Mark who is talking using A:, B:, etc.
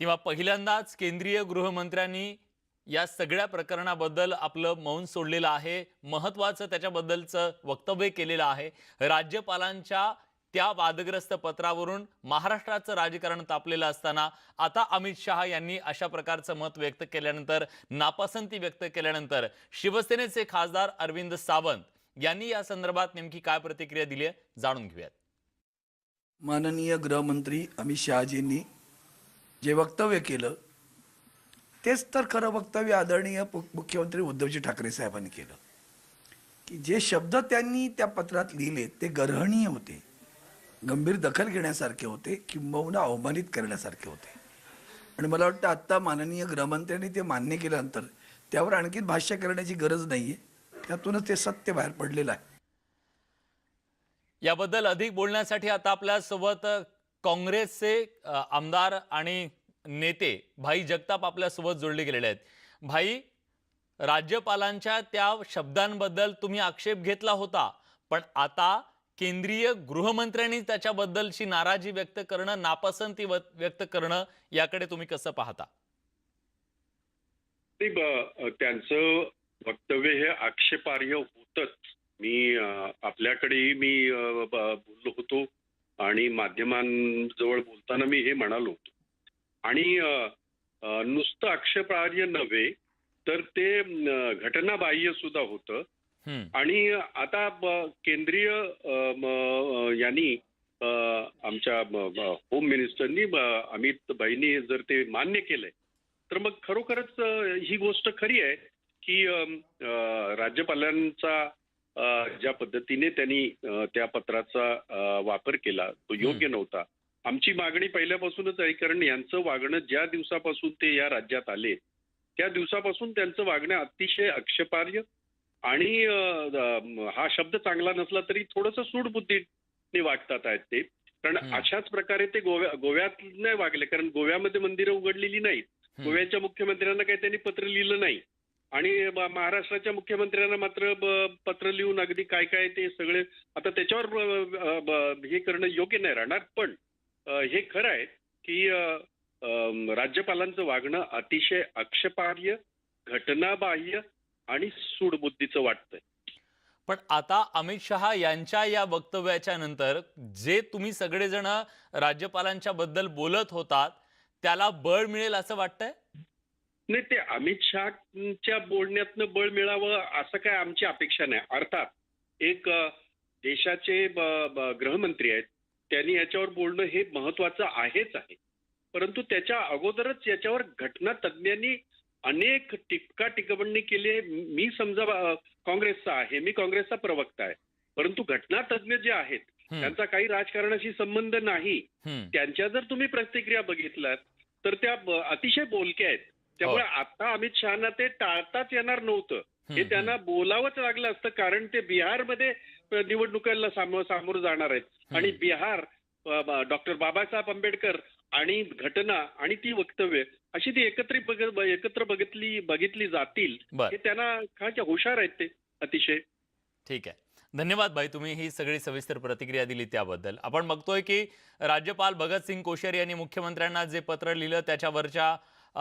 A: तेव्हा पहिल्यांदाच केंद्रीय गृहमंत्र्यांनी या सगळ्या प्रकरणाबद्दल आपलं मौन सोडलेलं आहे. महत्त्वाचं त्याच्याबद्दलचं वक्तव्य केलेलं आहे. राज्यपालांच्या त्या वादग्रस्त पत्रावरून महाराष्ट्राचं राजकारण तापलेलं असताना आता अमित शहा यांनी अशा प्रकारचं मत व्यक्त केल्यानंतर नापसंती व्यक्त केल्यानंतर शिवसेनेचे खासदार अरविंद सावंत यांनी या संदर्भात नेमकी काय प्रतिक्रिया दिली आहे जाणून घेऊयात.
B: माननीय गृहमंत्री अमित शहाजींनी जे वक्तव्य केलं तेच तर खरं वक्तव्य आदरणीय पु- मुख्यमंत्री उद्धवजी ठाकरे साहेबांनी केलं. की जे शब्द त्यांनी त्या पत्रात लिहिले ते गर्हणीय होते. गंभीर दखल घेण्यासारखे होते किंबहुना अवमानित करण्यासारखे होते. आणि मला वाटतं आत्ता माननीय गृहमंत्र्यांनी ते मान्य केल्यानंतर त्यावर आणखीन भाष्य करण्याची गरज नाही आहे त्यातूनच ते सत्य बाहेर पडलेलं आहे.
A: याबद्दल अधिक बोलण्यासाठी आता आपल्यासोबत काँग्रेसचे आमदार आणि नेते भाई जगताप आपल्यासोबत जोडले गेलेले आहेत. भाई राज्यपालांच्या त्या शब्दांबद्दल तुम्ही आक्षेप घेतला होता पण आता केंद्रीय गृहमंत्र्यांनी त्याच्याबद्दलची नाराजी व्यक्त करणं नापसंती व्यक्त करणं याकडे तुम्ही कसं पाहता?
C: त्यांचं वक्तव्य हे आक्षेपार्ह होतच. मी आपल्याकडेही मी बोललो होतो आणि माध्यमांजवळ बोलताना मी हे म्हणालो होतो. आणि नुसतं आक्षेपार्ह नव्हे तर ते घटनाबाह्य सुद्धा होतं. आणि आता केंद्रीय यांनी आमच्या होम मिनिस्टरनी अमित भाईनी जर ते मान्य केलंय तर मग खरोखरच ही गोष्ट खरी आहे की राज्यपालांचा ज्या पद्धतीने त्यांनी त्या पत्राचा वापर केला तो योग्य नव्हता. आमची मागणी पहिल्यापासूनच आहे कारण यांचं वागणं ज्या दिवसापासून ते या राज्यात आले त्या दिवसापासून त्यांचं वागणं अतिशय आक्षेपार्ह आणि हा शब्द चांगला नसला तरी थोडंसं सूडबुद्धीने वागतात आहेत ते कारण. अशाच प्रकारे ते गोव्या गोव्यात नाही वागले कारण गोव्यामध्ये मंदिरं उघडलेली नाहीत. गोव्याच्या मुख्यमंत्र्यांना काही त्यांनी पत्र लिहिलं नाही आणि महाराष्ट्राच्या मुख्यमंत्र्यांना मात्र पत्र लिहून अगदी काय काय ते सगळे आता त्याच्यावर हे करणं योग्य नाही राहणार पण हे खरं आहे की राज्यपालांचं वागणं अतिशय आक्षेपार्ह घटनाबाह्य आणि सूडबुद्धीचं वाटतंय.
A: पण आता अमित शहा यांच्या या वक्तव्याच्या नंतर जे तुम्ही सगळेजण राज्यपालांच्या बद्दल बोलत होतात त्याला बळ मिळेल असं वाटतंय?
C: नाही ते अमित शहाच्या बोलण्यातनं बळ मिळावं असं काय आमची अपेक्षा नाही. अर्थात एक देशाचे गृहमंत्री आहेत त्यांनी याच्यावर बोलणं हे महत्वाचं आहेच आहे. परंतु त्याच्या अगोदरच याच्यावर घटना तज्ज्ञांनी अनेक टिपका टिकवणी केली आहे. मी समजा काँग्रेसचा आहे मी काँग्रेसचा प्रवक्ता आहे. परंतु घटना तज्ज्ञ जे आहेत त्यांचा काही राजकारणाशी संबंध नाही. त्यांच्या जर तुम्ही प्रतिक्रिया बघितल्यात तर त्या अतिशय बोलक्या आहेत. त्यामुळे आता अमित शहाना ते टाळताच येणार नव्हतं. हे त्यांना बोलावंच लागलं असतं कारण ते बिहारमध्ये निवडणुकांना सामोरं सामोरं जाणार आहेत. आणि बिहार डॉक्टर बाबासाहेब आंबेडकर आणि घटना आणि ती वक्तव्य अशी ती एकत्रित एकत्र बघितली बघितली जातील हे त्यांना काय हुशार आहेत ते अतिशय.
A: ठीक आहे. धन्यवाद भाई तुम्ही ही सगळी सविस्तर प्रतिक्रिया दिली त्याबद्दल. आपण बघतोय की राज्यपाल भगतसिंग कोश्यारी यांनी मुख्यमंत्र्यांना जे पत्र लिहिलं त्याच्यावरच्या